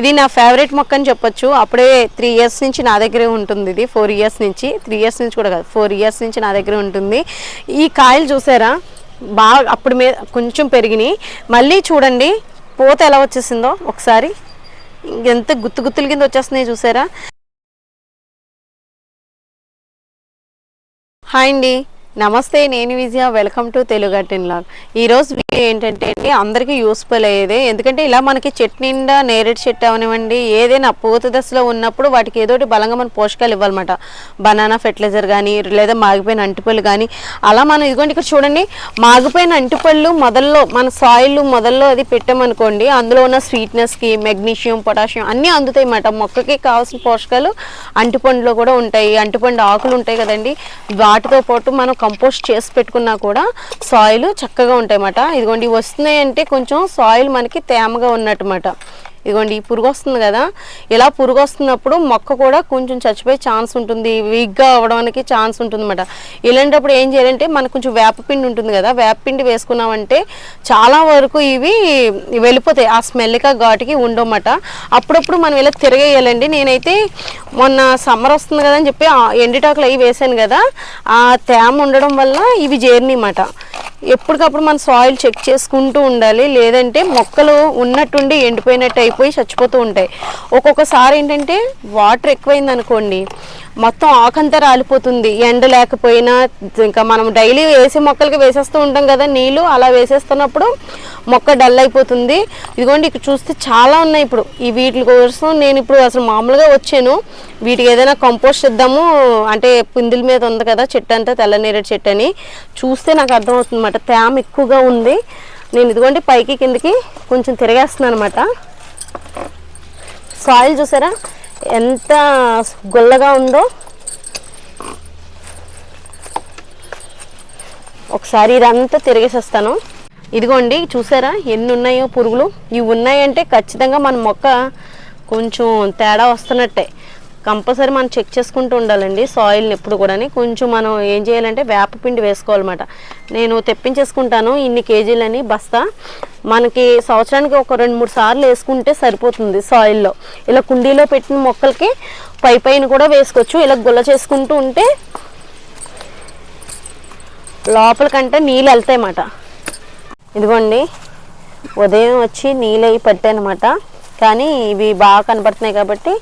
ఇది నా ఫేవరెట్ మొక్క అని చెప్పొచ్చు. అప్పుడే త్రీ ఇయర్స్ నుంచి నా దగ్గరే ఉంటుంది ఇది. ఫోర్ ఇయర్స్ నుంచి. త్రీ ఇయర్స్ నుంచి కూడా కాదు. ఫోర్ ఇయర్స్ నుంచి నా దగ్గర ఉంటుంది. ఈ కాయలు చూసారా? బాగా అప్పుడు మీద కొంచెం పెరిగినాయి. మళ్ళీ చూడండి. పూత ఎలా వచ్చేసిందో ఒకసారి. ఎంత గుత్తు గుత్తుల కింద వచ్చేస్తున్నాయి చూసారా? హాయ్ అండి. నమస్తే నేను విజయ. వెల్కమ్ టు తెలుగు అటెన్ లాగ్. ఈరోజు వీడియో ఏంటంటే అండి అందరికీ యూస్ఫుల్ అయ్యేది. ఎందుకంటే ఇలా మనకి చెట్టు నిండా నేరేడు చెట్టు అవనివ్వండి ఏదైనా పూత దశలో ఉన్నప్పుడు వాటికి ఏదో బలంగా మన పోషకాలు ఇవ్వాలన్నమాట. బనానా ఫెర్టిలైజర్ కానీ లేదా మాగిపోయిన అంటిపళ్ళు కానీ అలా మనం ఇదిగోండి ఇక్కడ చూడండి మాగిపోయిన అంటిపళ్ళు మొదల్లో మన సాయిల్ మొదల్లో అది పెట్టామనుకోండి అందులో ఉన్న స్వీట్నెస్కి మెగ్నీషియం పొటాషియం అన్నీ అందుతాయి అన్నమాట మొక్కకి కావాల్సిన పోషకాలు అంటిపండులో కూడా ఉంటాయి. అంటిపండు ఆకులు ఉంటాయి కదండి వాటితో పాటు మనం కంపోస్ట్ చేసి పెట్టుకున్నా కూడా సాయిల్ చక్కగా ఉంటాయి అన్నమాట ఇదిగోండి వస్తున్నాయి అంటే కొంచెం సాయిల్ మనకి తేమగా ఉన్నట్టుమాట. ఇదిగోండి ఈ పురుగు వస్తుంది కదా ఇలా పురుగు వస్తున్నప్పుడు మొక్క కూడా కొంచెం చచ్చిపోయే ఛాన్స్ ఉంటుంది వీక్గా అవ్వడానికి ఛాన్స్ ఉంటుంది అనమాట ఇలాంటప్పుడు ఏం చేయాలంటే మనకు కొంచెం వేపపిండి ఉంటుంది కదా వేపపిండి వేసుకున్నామంటే చాలా వరకు ఇవి వెళ్ళిపోతాయి ఆ స్మెల్కి ఆ ఘాటుకి ఉండమాట అప్పుడప్పుడు మనం ఇలా తిరగేయాలండి. నేనైతే మొన్న సమ్మర్ వస్తుంది కదా అని చెప్పి ఎండిటాకులు అవి వేసాను కదా ఆ తేమ ఉండడం వల్ల ఇవి చేరినాయన్నమాట ఎప్పటికప్పుడు మన సాయిల్ చెక్ చేసుకుంటూ ఉండాలి. లేదంటే మొక్కలు ఉన్నట్టుండి ఎండిపోయినట్టు అయిపోయి చచ్చిపోతూ ఉంటాయి. ఒక్కొక్కసారి ఏంటంటే వాటర్ ఎక్కువైంది అనుకోండి మొత్తం ఆకంతా రాలిపోతుంది. ఎండ లేకపోయినా ఇంకా మనం డైలీ వేసే మొక్కలకి వేసేస్తూ ఉంటాం కదా నీళ్ళు అలా వేసేస్తున్నప్పుడు మొక్క డల్ అయిపోతుంది. ఇదిగోండి ఇక్కడ చూస్తే చాలా ఉన్నాయి ఇప్పుడు. ఈ వీటి కోసం నేను ఇప్పుడు అసలు మామూలుగా వచ్చాను. వీటికి ఏదైనా కంపోస్ట్ ఇద్దాము అంటే పిందుల మీద ఉంది కదా చెట్టు అంతా తెల్లనేరేడు చెట్టు అని. చూస్తే నాకు అర్థమవుతుంది అనమాట. తేమ ఎక్కువగా ఉంది. నేను ఇదిగోండి పైకి కిందకి కొంచెం తిరగేస్తున్నాను అనమాట సాయిల్ చూసారా? ఎంత గుల్లగా ఉందో. ఒకసారి ఇదంతా తిరిగేసేస్తాను. ఇదిగోండి చూసారా? ఎన్ని ఉన్నాయో పురుగులు. ఇవి ఉన్నాయంటే ఖచ్చితంగా మన మొక్క కొంచెం తేడా వస్తున్నట్టే. కంపల్సరీ మనం చెక్ చేసుకుంటూ ఉండాలండి. సాయిల్ని ఎప్పుడు కూడా కొంచెం మనం ఏం చేయాలంటే వేపపిండి వేసుకోవాలన్నమాట. నేను తెప్పించేసుకుంటాను. ఇన్ని కేజీలని బస్తా. మనకి సంవత్సరానికి ఒక రెండు మూడు సార్లు వేసుకుంటే సరిపోతుంది సాయిల్లో ఇలా కుండీలో పెట్టిన మొక్కలకి పై పైన కూడా వేసుకోవచ్చు. ఇలా గుల్ల చేసుకుంటూ ఉంటే లోపలికంటే నీళ్ళు వెళ్తాయి అన్నమాట. ఇదిగోండి. ఉదయం వచ్చి నీళ్ళు అవి పట్టాయన్నమాట కానీ ఇవి బాగా కనబడుతున్నాయి కాబట్టి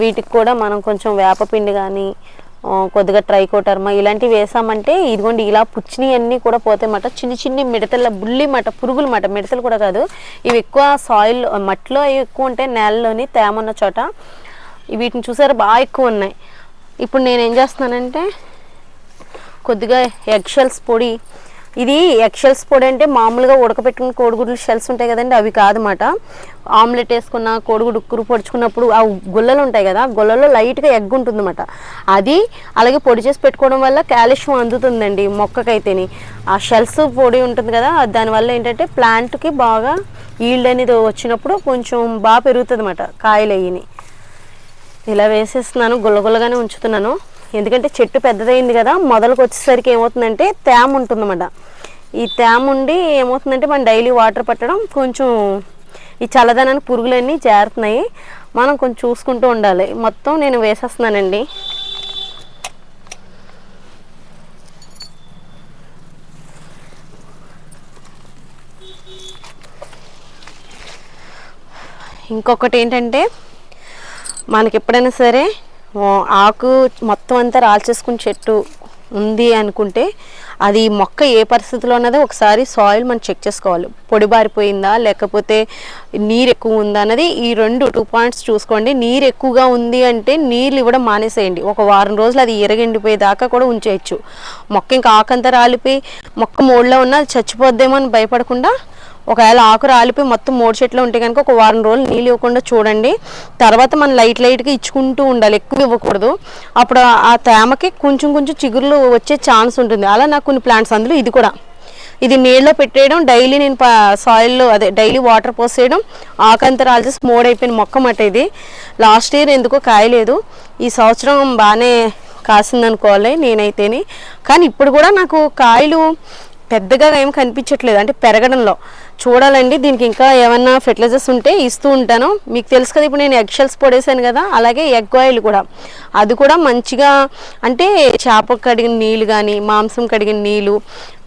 వీటికి కూడా మనం కొంచెం వేపపిండి కానీ కొద్దిగా ట్రైకోటర్మా ఇలాంటివి వేసామంటే ఇదిగోండి ఇలా పుచ్చినవి అన్నీ కూడా పోతాయి మాట చిన్ని చిన్ని మిడతల బుల్లి మాట పురుగులు మాట మిడతలు కూడా కాదు. ఇవి ఎక్కువ సాయిల్ మట్టిలో అవి ఎక్కువ ఉంటాయి నేలలోని తేమ ఉన్న చోట. వీటిని చూసారు? బాగా ఎక్కువ ఉన్నాయి. ఇప్పుడు నేను ఏం చేస్తున్నానంటే కొద్దిగా ఎగ్షెల్స్ పొడి ఇది ఎగ్ షెల్స్ పొడి అంటే మామూలుగా ఉడకబెట్టుకున్న కోడిగుడ్లు షెల్స్ ఉంటాయి కదండి అవి కాదన్నమాట. ఆమ్లెట్ వేసుకున్న కోడిగుడ్డు ఉక్కురు పొడుచుకున్నప్పుడు ఆ గుల్లలు ఉంటాయి కదా ఆ గుల్లలో లైట్గా ఎగ్ ఉంటుందన్నమాట. అది అలాగే పొడి చేసి పెట్టుకోవడం వల్ల కాల్షియం అందుతుందండి మొక్కకైతేని. ఆ షెల్స్ పొడి ఉంటుంది కదా దానివల్ల ఏంటంటే ప్లాంట్కి బాగా ఈల్డ్ అనేది వచ్చినప్పుడు కొంచెం బాగా పెరుగుతుంది అన్నమాట కాయలు అయ్యిని. ఇలా వేసేస్తున్నాను గుల్లగుల్లగానే ఉంచుతున్నాను. ఎందుకంటే చెట్టు పెద్దదైంది కదా మొదలకు వచ్చేసరికి ఏమవుతుందంటే తేమ ఉంటుందన్నమాట. ఈ తేమ ఉండి ఏమవుతుందంటే మనం డైలీ వాటర్ పట్టడం కొంచెం ఈ చల్లదనానికి పురుగులన్నీ చేరుతున్నాయి మనం కొంచెం చూసుకుంటూ ఉండాలి. మొత్తం నేను వేసేస్తున్నానండి. ఇంకొకటి ఏంటంటే మనకి ఎప్పుడైనా సరే ఆకు మొత్తం అంతా రాల్చేసుకుని చెట్టు ఉంది అనుకుంటే అది మొక్క ఏ పరిస్థితిలో ఉన్నదో ఒకసారి సాయిల్ మనం చెక్ చేసుకోవాలి. పొడి బారిపోయిందా? లేకపోతే నీరు ఎక్కువ ఉందా అన్నది ఈ రెండు టూ పాయింట్స్ చూసుకోండి. నీరు ఎక్కువగా ఉంది అంటే నీళ్ళు ఇవ్వడం మానేసేయండి. ఒక వారం రోజులు అది ఎరగెండిపోయేదాకా కూడా ఉంచేయచ్చు. మొక్క ఇంకా ఆకంతా రాలిపోయి మొక్క మోడ్లో ఉన్నా అది చచ్చిపోద్దేమో అని భయపడకుండా ఒకవేళ ఆకు రాలిపోయి మొత్తం మూడు చెట్లు ఉంటే కనుక ఒక వారం రోజులు నీళ్ళు ఇవ్వకుండా చూడండి. తర్వాత మనం లైట్ లైట్గా ఇచ్చుకుంటూ ఉండాలి. ఎక్కువ ఇవ్వకూడదు. అప్పుడు ఆ- తేమకి కొంచెం కొంచెం చిగురులు వచ్చే ఛాన్స్ ఉంటుంది. అలా నాకు కొన్ని ప్లాంట్స్ అందులో ఇది కూడా. ఇది నీళ్ళలో పెట్టేయడం డైలీ నేను సాయిల్లో అదే డైలీ వాటర్ పోసేయడం ఆకంతరాలు చేసి మోడ్ అయిపోయిన మొక్క మాట ఇది. లాస్ట్ ఇయర్ ఎందుకో కాయలేదు. ఈ సంవత్సరం బాగానే కాసిందనుకోవాలి నేనైతేనే. కానీ ఇప్పుడు కూడా నాకు కాయలు పెద్దగా ఏం కనిపించట్లేదు. అంటే పెరగడంలో. చూడాలండి దీనికి ఇంకా ఏమన్నా ఫెర్టిలైజర్స్ ఉంటే ఇస్తూ ఉంటాను. మీకు తెలుసు కదా ఇప్పుడు నేను ఎగ్ షెల్స్ పొడేసాను కదా అలాగే ఎగ్ ఆయిల్ కూడా. అది కూడా మంచిగా అంటే చేప కడిగిన నీళ్ళు కానీ మాంసం కడిగిన నీళ్ళు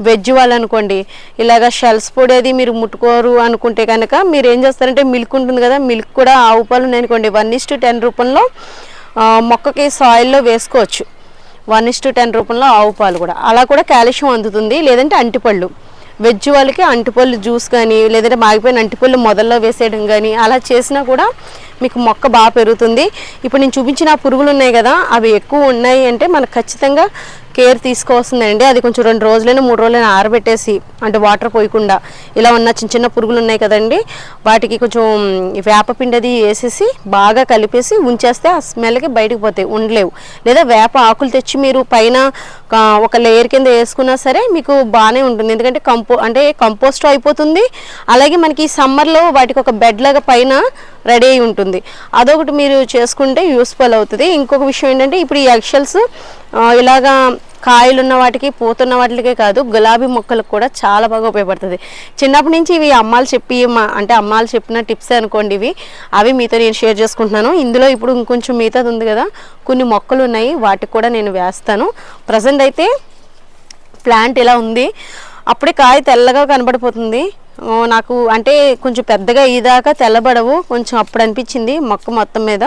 వెజ్ వాళ్ళు అనుకోండి ఇలాగ షెల్స్ పొడేది మీరు ముట్టుకోరు అనుకుంటే కనుక మీరు ఏం చేస్తారంటే మిల్క్ ఉంటుంది కదా మిల్క్ కూడా ఆవు పాలు ఉన్నాయి అనుకోండి వన్ ఇస్ టు టెన్ రూపంలో మొక్కకి సాయిల్లో వేసుకోవచ్చు. వన్ ఇస్ టు టెన్ రూపంలో ఆవు పాలు కూడా. అలా కూడా కాల్షియం అందుతుంది లేదంటే అంటిపళ్ళు. వెజ్ వాళ్ళకి అంటిపళ్ళు జ్యూస్ కానీ లేదంటే మాగిపోయిన అంటిపళ్ళు మొదల్లో వేసేయడం కానీ అలా చేసినా కూడా మీకు మొక్క బాగా పెరుగుతుంది. ఇప్పుడు నేను చూపించిన పురుగులు ఉన్నాయి కదా అవి ఎక్కువ ఉన్నాయి అంటే మనకు ఖచ్చితంగా కేర్ తీసుకోవాల్సిందండి అది కొంచెం రెండు రోజులైనా మూడు రోజులైనా ఆరబెట్టేసి అంటే వాటర్ పోయకుండా ఇలా ఉన్న చిన్న చిన్న పురుగులు ఉన్నాయి కదండి. వాటికి కొంచెం వేపపిండి అది వేసేసి బాగా కలిపేసి ఉంచేస్తే ఆ స్మెల్కి బయటకు పోతాయి ఉండలేవు. లేదా వేప ఆకులు తెచ్చి మీరు పైన ఒక లేయర్ కింద వేసుకున్నా సరే మీకు బాగానే ఉంటుంది. ఎందుకంటే కంపో అంటే కంపోస్ట్ అయిపోతుంది. అలాగే మనకి సమ్మర్లో వాటికి ఒక బెడ్ లాగా పైన రెడీ అయి ఉంటుంది. అదొకటి మీరు చేసుకుంటే యూస్ఫుల్ అవుతుంది. ఇంకొక విషయం ఏంటంటే ఇప్పుడు ఈ ఎక్షల్స్ ఇలాగా కాయలు ఉన్న వాటికి పూతున్న వాటికే కాదు గులాబీ మొక్కలకు కూడా చాలా బాగా ఉపయోగపడుతుంది. చిన్నప్పటి నుంచి ఇవి అమ్మాలు చెప్పి మా- అంటే అమ్మాలు చెప్పిన టిప్స్ అనుకోండి ఇవి. అవి మీతో నేను షేర్ చేసుకుంటున్నాను. ఇందులో ఇప్పుడు ఇంకొంచెం మిగతాది ఉంది కదా కొన్ని మొక్కలు ఉన్నాయి వాటికి కూడా నేను వేస్తాను. ప్రజెంట్ అయితే ప్లాంట్ ఇలా ఉంది. అప్పుడే కాయ తెల్లగా కనబడిపోతుంది. నాకు అంటే కొంచెం పెద్దగా ఇదాకా తెల్లబడవు. కొంచెం అప్పుడు అనిపించింది మొక్క మొత్తం మీద.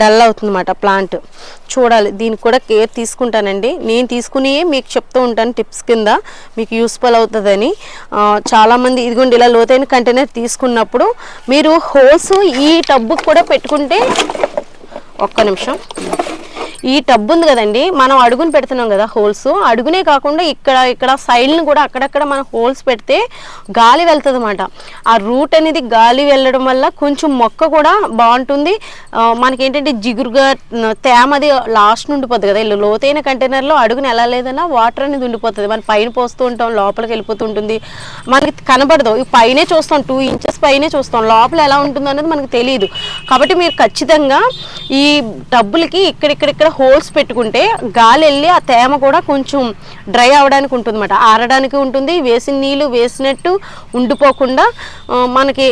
డల్ అవుతుందన్నమాట ప్లాంట్. చూడాలి. దీనికి కూడా కేర్ తీసుకుంటానండి. నేను తీసుకుని మీకు చెప్తూ ఉంటాను టిప్స్ కింద. మీకు యూస్ఫుల్ అవుతుందని. చాలామంది ఇదిగోండి ఇలా లోతైన కంటైనర్ తీసుకున్నప్పుడు మీరు హోల్స్ ఈ టబ్బుకి కూడా పెట్టుకుంటే ఒక్క నిమిషం. ఈ టబ్ ఉంది కదండి మనం అడుగును పెడుతున్నాం కదా హోల్స్. అడుగునే కాకుండా ఇక్కడ ఇక్కడ సైడ్ని కూడా అక్కడక్కడ మనం హోల్స్ పెడితే గాలి వెళ్తుంది అనమాట ఆ రూట్ అనేది గాలి వెళ్ళడం వల్ల కొంచెం మొక్క కూడా బాగుంటుంది. మనకేంటంటే జిగురుగా తేమ అది లాస్ట్ ఉండిపోతుంది కదా. ఇల్లు లోతైన కంటైనర్లో అడుగుని ఎలా లేదన్నా వాటర్ అనేది ఉండిపోతుంది. మనం పైన పోస్తూ ఉంటాం లోపలికి వెళ్ళిపోతుంటుంది మనకి కనబడదు. ఈ పైనే చూస్తాం టూ ఇంచెస్ పైనే చూస్తాం. లోపల ఎలా ఉంటుందో అనేది మనకు తెలియదు కాబట్టి మీరు ఖచ్చితంగా ఈ టబ్బులకి ఇక్కడిక్కడిక్కడ హోల్స్ పెట్టుకుంటే గాలి వెళ్ళి ఆ తేమ కూడా కొంచెం డ్రై అవడానికి ఉంటుంది అనమాట ఆరడానికి ఉంటుంది వేసిన నీళ్ళు వేసినట్టు ఉండిపోకుండా మనకి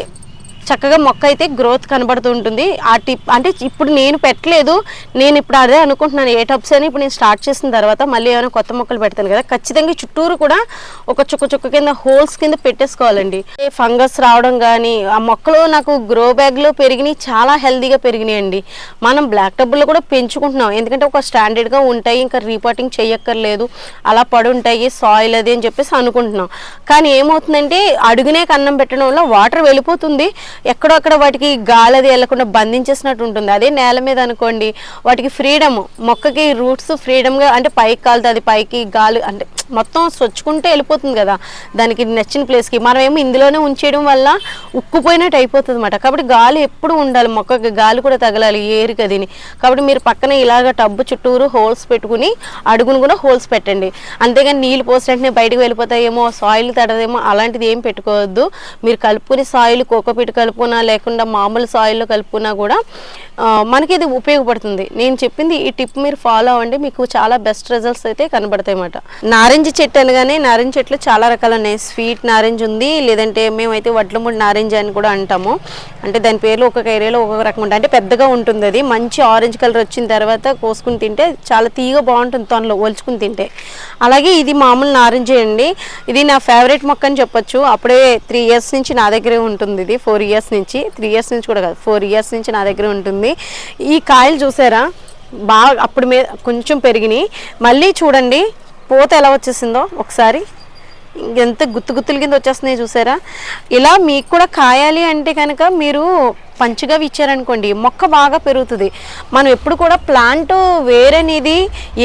చక్కగా మొక్క అయితే గ్రోత్ కనబడుతూ ఉంటుంది ఆ టిప్ అంటే ఇప్పుడు నేను పెట్టలేదు నేను ఇప్పుడు అదే అనుకుంటున్నాను. ఏ టబ్స్ అని ఇప్పుడు నేను స్టార్ట్ చేసిన తర్వాత మళ్ళీ ఏమైనా కొత్త మొక్కలు పెడతాను కదా. ఖచ్చితంగా చుట్టూరు కూడా ఒక చుక్క చుక్క కింద హోల్స్ కింద పెట్టేసుకోవాలండి. ఫంగస్ రావడం కానీ ఆ మొక్కలు నాకు గ్రో బ్యాగ్లో పెరిగినాయి చాలా హెల్తీగా పెరిగినాయండి మనం బ్లాక్ టబ్బుల్లో కూడా పెంచుకుంటున్నాం. ఎందుకంటే ఒక స్టాండర్డ్గా ఉంటాయి ఇంకా రీపాటింగ్ చేయక్కర్లేదు అలా పడి ఉంటాయి సాయిల్ అది అని చెప్పేసి అనుకుంటున్నాం. కానీ ఏమవుతుందంటే అడుగునే కన్నం పెట్టడం వల్ల వాటర్ వెళ్ళిపోతుంది. ఎక్కడోక్కడ వాటికి గాలి అది వెళ్ళకుండా బంధించేసినట్టు ఉంటుంది. అదే నేల మీద అనుకోండి వాటికి ఫ్రీడమ్ మొక్కకి రూట్స్ ఫ్రీడమ్గా అంటే పైకి కాలుతుంది పైకి గాలి అంటే మొత్తం స్వచ్చుకుంటే వెళ్ళిపోతుంది కదా. దానికి నచ్చిన ప్లేస్కి మనం ఏమో ఇందులోనే ఉంచేయడం వల్ల ఉక్కుపోయినట్టు అయిపోతుంది అనమాట కాబట్టి గాలి ఎప్పుడు ఉండాలి? మొక్కకి గాలి కూడా తగలాలి ఏరు కదిని కాబట్టి మీరు పక్కన ఇలాగ టబ్బు చుట్టూరు హోల్స్ పెట్టుకుని అడుగును కూడా హోల్స్ పెట్టండి. అంతేగాని నీళ్ళు పోసిన వెంటనే బయటకు వెళ్ళిపోతాయేమో సాయిల్ తడదేమో అలాంటిది ఏం పెట్టుకోవద్దు. మీరు కలుపుకుని సాయిల్ కోకోపీట్ కలుపుకున్నా లేకుండా మామూలు సాయిల్లో కలుపుకున్నా కూడా మనకి ఇది ఉపయోగపడుతుంది. నేను చెప్పింది ఈ టిప్ మీరు ఫాలో అవ్వండి. మీకు చాలా బెస్ట్ రిజల్ట్స్ అయితే కనబడతాయి అన్నమాట నారింజ చెట్టు అనగానే నారింజ చెట్లు చాలా రకాలు ఉన్నాయి. స్వీట్ నారింజ్ ఉంది లేదంటే మేమైతే వడ్లముడి నారింజ అని కూడా అంటాము. అంటే దాని పేర్లు ఒక్కొక్క ఏరియాలో ఒక్కొక్క రకం ఉంటుంది అంటే పెద్దగా ఉంటుంది అది. మంచి ఆరెంజ్ కలర్ వచ్చిన తర్వాత కోసుకుని తింటే చాలా తీగ బాగుంటుంది తనలో ఒలుచుకుని తింటే. అలాగే ఇది మామూలు నారింజ అండి. ఇది నా ఫేవరెట్ మొక్క అని చెప్పొచ్చు. అప్పుడే త్రీ ఇయర్స్ నుంచి నా దగ్గరే ఉంటుంది ఇది. ఫోర్ ఇయర్స్ నుంచి. త్రీ ఇయర్స్ నుంచి కూడా కాదు. ఫోర్ ఇయర్స్ నుంచి నా దగ్గరే ఉంటుంది. ఈ కాయలు చూసారా? బాగా అప్పుడు మీద కొంచెం పెరిగినాయి. మళ్ళీ చూడండి. పూత ఎలా వచ్చేసిందో ఒకసారి. ఎంత గుత్తు గుత్తుల కింద వచ్చేస్తున్నాయి చూసారా? ఇలా మీకు కూడా కాయాలి అంటే కనుక మీరు పంచుగా ఇచ్చారనుకోండి మొక్క బాగా పెరుగుతుంది. మనం ఎప్పుడు కూడా ప్లాంట్ వేరనేది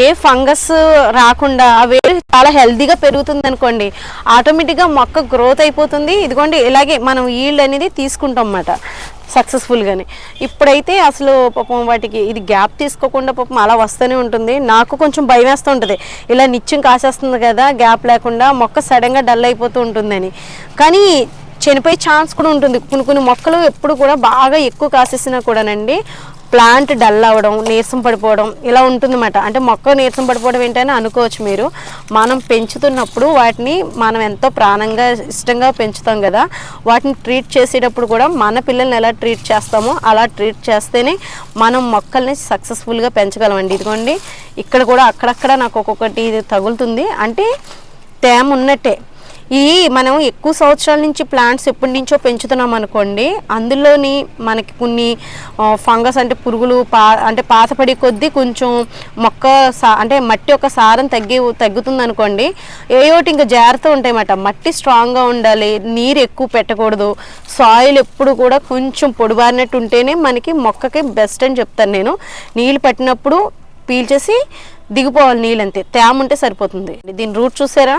ఏ ఫంగస్ రాకుండా ఆ వేరు చాలా హెల్తీగా పెరుగుతుంది అనుకోండి ఆటోమేటిక్గా మొక్క గ్రోత్ అయిపోతుంది. ఇదిగోండి ఇలాగే మనం ఈల్డ్ అనేది తీసుకుంటాం అన్నమాట సక్సెస్ఫుల్గానే. ఇప్పుడైతే అసలు పాపం వాటికి ఇది గ్యాప్ తీసుకోకుండా పాపం అలా వస్తూనే ఉంటుంది. నాకు కొంచెం భయం వేస్తూ ఉంటుంది. ఇలా నిత్యం కాసేస్తుంది కదా గ్యాప్ లేకుండా మొక్క సడన్గా డల్ అయిపోతూ ఉంటుందని. కానీ చనిపోయే ఛాన్స్ కూడా ఉంటుంది. కొన్ని కొన్ని మొక్కలు ఎప్పుడు కూడా బాగా ఎక్కువ కాసేసినా కూడానండి ప్లాంట్ డల్ అవ్వడం నీరసం పడిపోవడం ఇలా ఉంటుందన్నమాట. అంటే మొక్క నీరసం పడిపోవడం ఏంటని అనుకోవచ్చు మీరు. మనం పెంచుతున్నప్పుడు వాటిని మనం ఎంతో ప్రాణంగా ఇష్టంగా పెంచుతాం కదా. వాటిని ట్రీట్ చేసేటప్పుడు కూడా మన పిల్లల్ని ఎలా ట్రీట్ చేస్తామో అలా ట్రీట్ చేస్తేనే మనం మొక్కల్ని సక్సెస్ఫుల్గా పెంచగలమండి. ఇదిగోండి ఇక్కడ కూడా అక్కడక్కడ నాకు ఒక్కొక్కటి ఇది తగులుతుంది. అంటే తేమ ఉన్నట్టే. ఈ మనం ఎక్కువ సంవత్సరాల నుంచి ప్లాంట్స్ ఎప్పటి నుంచో పెంచుతున్నాం అనుకోండి అందులోని మనకి కొన్ని ఫంగస్ అంటే పురుగులు పా అంటే పాతపడి కొద్దీ కొంచెం మొక్క అంటే మట్టి యొక్క సారం తగ్గి తగ్గుతుంది అనుకోండి ఏయోటి ఇంకా జాగ్రత్త ఉంటాయన్నమాట. మట్టి స్ట్రాంగ్గా ఉండాలి నీరు ఎక్కువ పెట్టకూడదు సాయిల్ ఎప్పుడు కూడా కొంచెం పొడిబారినట్టు ఉంటేనే మనకి మొక్కకి బెస్ట్ అని చెప్తాను నేను. నీళ్ళు పట్టినప్పుడు పీల్చేసి దిగిపోవాలి నీళ్ళంతే తేమ ఉంటే సరిపోతుంది. దీని రూట్ చూసారా?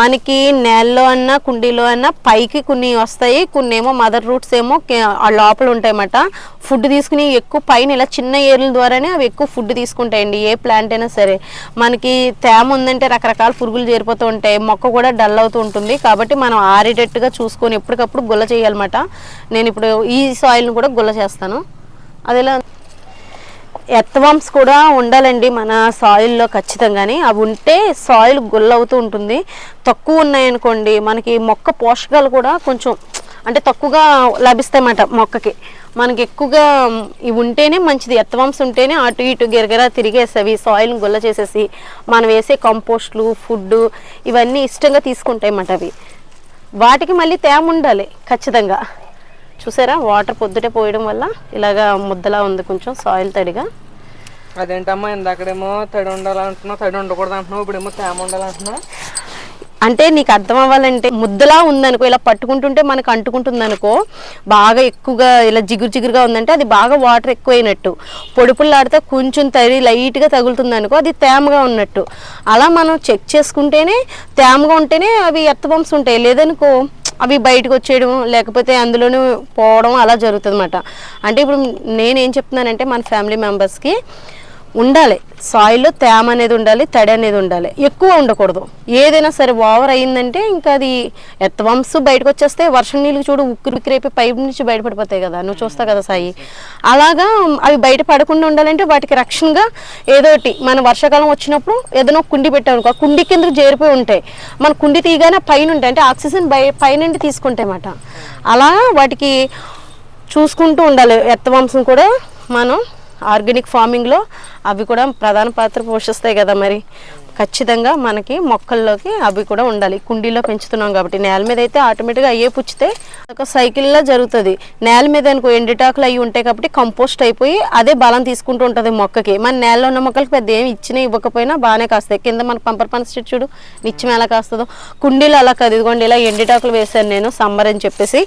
మనకి నేలలో అన్నా కుండీలో అన్నా పైకి కొన్ని వస్తాయి కొన్ని ఏమో మదర్ రూట్స్ ఏమో ఆ లోపల ఉంటాయన్నమాట. ఫుడ్ తీసుకుని ఎక్కువ పైన ఇలా చిన్న ఏర్ల ద్వారానే అవి ఎక్కువ ఫుడ్ తీసుకుంటాయండి. ఏ ప్లాంట్ అయినా సరే. మనకి తేమ ఉందంటే రకరకాల పురుగులు చేరిపోతూ ఉంటాయి. మొక్క కూడా డల్ అవుతూ ఉంటుంది. కాబట్టి మనం ఆరేటట్టుగా చూసుకొని ఎప్పటికప్పుడు గుల్ల చేయాలన్నమాట. నేను ఇప్పుడు ఈ సాయిల్ని కూడా గుల్ల చేస్తాను. అది ఎలా కూడా ఉండాలండి మన సాయిల్లో ఖచ్చితంగానే. అవి ఉంటే సాయిల్ గుల్లవుతూ ఉంటుంది. తక్కువ ఉన్నాయనుకోండి మనకి మొక్క పోషకాలు కూడా కొంచెం అంటే తక్కువగా లభిస్తాయన్నమాట మొక్కకి. మనకి ఎక్కువగా ఇవి ఉంటేనే మంచిది. ఎత్తవాంస్ ఉంటేనే అటు ఇటు గిరగిరా తిరిగేసేవి సాయిల్ని గుల్ల చేసేసి మనం వేసే కంపోస్ట్లు ఫుడ్ ఇవన్నీ ఇష్టంగా తీసుకుంటాయి అన్నమాట అవి. వాటికి మళ్ళీ తేమ ఉండాలి ఖచ్చితంగా. చూసారా? వాటర్ పొద్దుటే పోయడం వల్ల ఇలాగా ముద్దలా ఉంది కొంచెం సాయిల్ తడిగా. అదేంటమ్మా ఇందాకడేమో తడి ఉండాలంటున్నావు తడి ఉండకూడదు అంటున్నావు ఇప్పుడేమో తేమ ఉండాలంటున్నావు అంటే నీకు అర్థం అవ్వాలంటే ముద్దలా ఉందనుకో ఇలా పట్టుకుంటుంటే మనకు అంటుకుంటుంది అనుకో బాగా ఎక్కువగా ఇలా జిగురు జిగురుగా ఉందంటే అది బాగా వాటర్ ఎక్కువైనట్టు. పొడి పుల్లాడితే కొంచెం తడి లైట్గా తగులుతుంది అనుకో అది తేమగా ఉన్నట్టు. అలా మనం చెక్ చేసుకుంటేనే తేమగా ఉంటేనే అవి ఎత్తబంప్స్ ఉంటాయి. లేదనుకో అవి బయటకు వచ్చేయడం లేకపోతే అందులోనూ పోవడం అలా జరుగుతుంది అనమాట అంటే ఇప్పుడు నేనేం చెప్తున్నానంటే మన ఫ్యామిలీ మెంబర్స్కి ఉండాలి. సాయిల్లో తేమ అనేది ఉండాలి తడి అనేది ఉండాలి. ఎక్కువ ఉండకూడదు. ఏదైనా సరే ఓవర్ అయిందంటే ఇంకా అది ఎత్తవంశ బయటకు వచ్చేస్తే వర్షం నీళ్ళు చూడు ఉక్కిరి ఉక్కిరైపోయి పైపు నుంచి బయటపడిపోతాయి కదా. నువ్వు చూస్తావు కదా సాయి. అలాగా అవి బయట పడకుండా ఉండాలంటే వాటికి రక్షణగా ఏదోటి మన వర్షాకాలం వచ్చినప్పుడు ఏదైనా కుండి పెట్టామనుకో కుండి కిందకు చేరిపోయి ఉంటాయి. మన కుండి తీయగానే పైన ఉంటాయి. అంటే ఆక్సిజన్ బయ పైనుండి తీసుకుంటాయి అన్నమాట అలా వాటికి చూసుకుంటూ ఉండాలి. ఎత్తవంశం కూడా మనం ఆర్గానిక్ ఫార్మింగ్లో అవి కూడా ప్రధాన పాత్ర పోషిస్తాయి కదా మరి. ఖచ్చితంగా మనకి మొక్కల్లోకి అవి కూడా ఉండాలి. కుండీలో పెంచుతున్నాం కాబట్టి నేల మీద అయితే ఆటోమేటిక్గా అయ్యే పుచ్చితే ఒక సైకిల్లో జరుగుతుంది. నేల మీద అనుకో ఎండిటాకులు అవి ఉంటాయి కాబట్టి కంపోస్ట్ అయిపోయి అదే బలం తీసుకుంటూ ఉంటుంది మొక్కకి. మన నేలలో ఉన్న మొక్కలకి పెద్ద ఏమి ఇచ్చినా ఇవ్వకపోయినా బాగానే కాస్తాయి. కింద మన పంపర్ పని చెట్టు చూడు నిత్యం ఎలా కాస్తుందో. కుండీలు అలా కాదు. ఇదిగోండి ఇలా ఎండిటాకులు వేసాను నేను సమ్మర్ అని చెప్పేసి.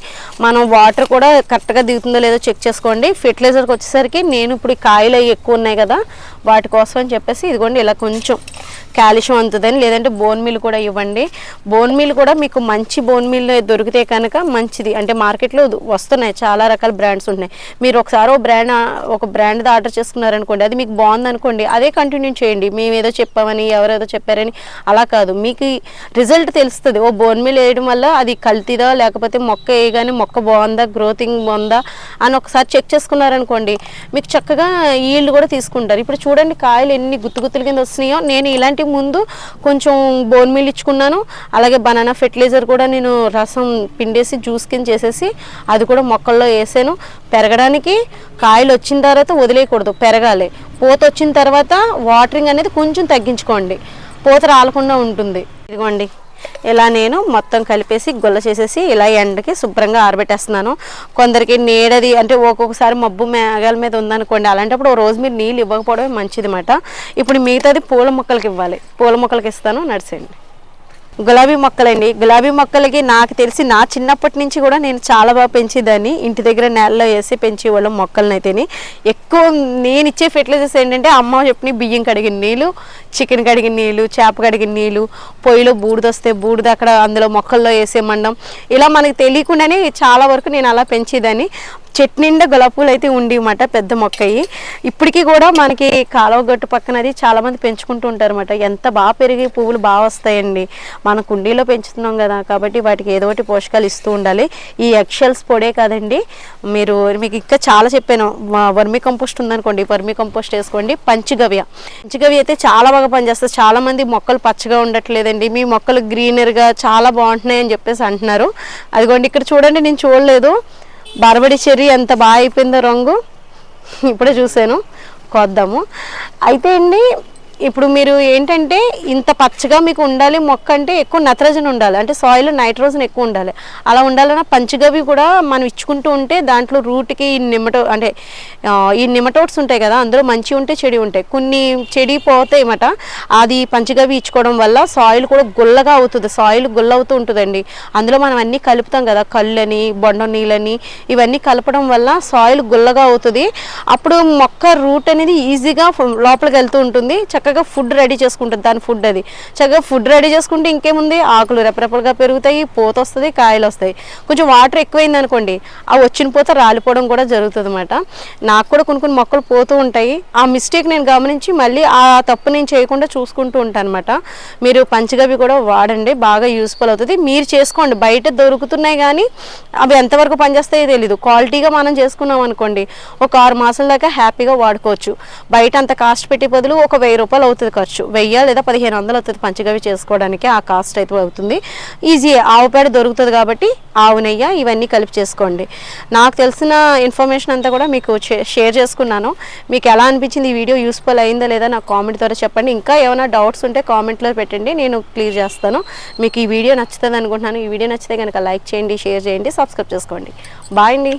మనం వాటర్ కూడా కరెక్ట్గా దిగుతుందో లేదో చెక్ చేసుకోండి. ఫెర్టిలైజర్కి వచ్చేసరికి నేను ఇప్పుడు కాయలు అవి ఎక్కువ ఉన్నాయి కదా వాటి కోసం అని చెప్పేసి ఇదిగోండి ఇలా కొంచెం కాల్షియం అందుతుందని లేదంటే బోన్ మీల్ కూడా ఇవ్వండి. బోన్ మీల్ కూడా మీకు మంచి బోన్ మీల్ దొరికితే కనుక మంచిది. అంటే మార్కెట్లో వస్తున్నాయి చాలా రకాల బ్రాండ్స్ ఉన్నాయి మీరు ఒకసారి ఒక బ్రాండ్ ఒక బ్రాండ్ ఆర్డర్ చేసుకున్నారనుకోండి అది మీకు బాగుంది అనుకోండి అదే కంటిన్యూ చేయండి. మేము ఏదో చెప్పామని ఎవరేదో చెప్పారని అలా కాదు. మీకు రిజల్ట్ తెలుస్తుంది. ఓ బోన్ మీల్ వేయడం వల్ల అది కల్తీదా లేకపోతే మొక్క వేయగానే మొక్క బాగుందా గ్రోతింగ్ బాగుందా అని ఒకసారి చెక్ చేసుకున్నారనుకోండి మీకు చక్కగా ఈల్డ్ కూడా తీసుకుంటారు. ఇప్పుడు చూడండి కాయలు ఎన్ని గుత్తు గుత్తుల కింద వస్తున్నాయో. నేను ఇలాంటి ముందు కొంచెం బోన్ మీల్ ఇచ్చుకున్నాను. అలాగే బనానా ఫెర్టిలైజర్ కూడా నేను రసం పిండేసి జ్యూస్ కింద చేసేసి అది కూడా మొక్కల్లో వేసాను. పెరగడానికి కాయలు వచ్చిన తర్వాత వదిలేయకూడదు పెరగాలి. పూత వచ్చిన తర్వాత వాటరింగ్ అనేది కొంచెం తగ్గించుకోండి. పూత రాలకుండా ఉంటుంది. ఇదిగోండి. ఇలా నేను మొత్తం కలిపేసి గొల్ల చేసేసి ఇలా ఎండకి శుభ్రంగా ఆరబెట్టేస్తున్నాను. కొందరికి నీడది అంటే ఒక్కొక్కసారి మబ్బు మేఘాల మీద ఉందనుకోండి అలాంటప్పుడు ఓ రోజు మీరు నీళ్ళు ఇవ్వకపోవడమే మంచిది మాట ఇప్పుడు మిగతాది పూల మొక్కలకి ఇవ్వాలి. పూల మొక్కలకి ఇస్తాను నడిచేయండి గులాబీ మొక్కలండి. గులాబీ మొక్కలకి నాకు తెలిసి నా చిన్నప్పటి నుంచి కూడా నేను చాలా బాగా పెంచేదాన్ని. ఇంటి దగ్గర నేలలో వేసి పెంచేవాళ్ళం మొక్కలను అయితేని ఎక్కువ నేను ఇచ్చే ఫెర్టిలైజర్స్ ఏంటంటే అమ్మ చెప్పిన బియ్యం కడిగిన నీళ్ళు చికెన్ కడిగిన నీళ్ళు చేప కడిగిన నీళ్ళు పొయ్యిలో బూడిద వస్తే బూడిద అక్కడ అందులో మొక్కల్లో వేసేమండం ఇలా మనకి తెలియకుండానే చాలా వరకు నేను అలా పెంచేదాన్ని. చెట్టు నిండా గులాబీ పూలు అయితే ఉండేవన్నమాట పెద్ద మొక్క ఇప్పటికీ కూడా మనకి కాలువ గట్టు పక్కన అది చాలామంది పెంచుకుంటూ ఉంటారన్నమాట. ఎంత బాగా పెరిగి పువ్వులు బాగా వస్తాయండి. మన కుండీలో పెంచుతున్నాం కదా కాబట్టి వాటికి ఏదో ఒకటి పోషకాలు ఇస్తూ ఉండాలి. ఈ ఎక్షల్స్ పొడే కాదండి. మీరు మీకు ఇంకా చాలా చెప్పాను. వర్మి కంపోస్ట్ ఉందనుకోండి వర్మి కంపోస్ట్ వేసుకోండి. పంచగవ్య. పంచగవ్య అయితే చాలా బాగా పనిచేస్తుంది. చాలామంది మొక్కలు పచ్చగా ఉండట్లేదండి. మీ మొక్కలు గ్రీనర్గా చాలా బాగుంటున్నాయి అని చెప్పేసి అంటున్నారు. అదిగోండి ఇక్కడ చూడండి నేను చూడలేదు. బరబడి చెర్రీ ఎంత బాగా అయిపోయిందో రంగు. ఇప్పుడే చూసాను కొద్దాము. అయితే అండి ఇప్పుడు మీరు ఏంటంటే ఇంత పచ్చగా మీకు ఉండాలి మొక్క అంటే ఎక్కువ నత్రజని ఉండాలి అంటే సాయిల్ నైట్రోజన్ ఎక్కువ ఉండాలి. అలా ఉండాలన్నా పంచగవి కూడా మనం ఇచ్చుకుంటూ ఉంటే దాంట్లో రూట్కి నిమటో అంటే ఈ నిమటోడ్స్ ఉంటాయి కదా అందులో మంచి ఉంటే చెడి ఉంటాయి. కొన్ని చెడి పోతాయి అన్నమాట. అది పంచగవి ఇచ్చుకోవడం వల్ల సాయిల్ కూడా గుల్లగా అవుతుంది సాయిల్ గుల్ల అవుతూ ఉంటుందండి. అందులో మనం అన్నీ కలుపుతాం కదా కళ్ళని బొండ నీళ్ళని ఇవన్నీ కలపడం వల్ల సాయిల్ గుల్లగా అవుతుంది. అప్పుడు మొక్క రూట్ అనేది ఈజీగా లోపలికి వెళ్తూ ఉంటుంది. చక్కగా చక్కగా ఫుడ్ రెడీ చేసుకుంటుంది. దాని ఫుడ్ అది. చక్కగా ఫుడ్ రెడీ చేసుకుంటే ఇంకేముంది? ఆకులు రెపరెపలుగా పెరుగుతాయి పూత వస్తుంది కాయలు వస్తాయి కొంచెం వాటర్ ఎక్కువైంది అనుకోండి ఆ వచ్చిన పూత రాలిపోవడం కూడా జరుగుతుంది అనమాట నాకు కూడా కొన్ని కొన్ని మొక్కలు పోతూ ఉంటాయి. ఆ మిస్టేక్ నేను గమనించి మళ్ళీ ఆ తప్పు నేను చేయకుండా చూసుకుంటూ ఉంటాను అనమాట మీరు పంచగవి కూడా వాడండి బాగా యూస్ఫుల్ అవుతుంది. మీరు చేసుకోండి. బయట దొరుకుతున్నాయి కానీ అవి ఎంతవరకు పనిచేస్తాయో తెలీదు. క్వాలిటీగా మనం చేసుకున్నాం అనుకోండి ఒక ఆరు మాసాల దాకా హ్యాపీగా వాడుకోవచ్చు. బయట అంత కాస్ట్ పెట్టే బదులు ఒక వెయ్యి రూపాయలు అవుతుంది ఖర్చు. వెయ్యి లేదా పదిహేను వందలు అవుతుంది పంచగవి చేసుకోవడానికి ఆ కాస్ట్ అయితే అవుతుంది. ఈజీ ఆవు పేడ దొరుకుతుంది కాబట్టి ఆవు నెయ్యి ఇవన్నీ కలిపి చేసుకోండి. నాకు తెలిసిన ఇన్ఫర్మేషన్ అంతా కూడా మీకు షేర్ చేసుకున్నాను. మీకు ఎలా అనిపించింది ఈ వీడియో యూస్ఫుల్ అయిందా లేదా నాకు కామెంట్ ద్వారా చెప్పండి. ఇంకా ఏమైనా డౌట్స్ ఉంటే కామెంట్లో పెట్టండి. నేను క్లియర్ చేస్తాను. మీకు ఈ వీడియో నచ్చుతుంది అనుకుంటున్నాను. ఈ వీడియో నచ్చితే కనుక లైక్ చేయండి షేర్ చేయండి సబ్స్క్రైబ్ చేసుకోండి. బాయ్ అండి.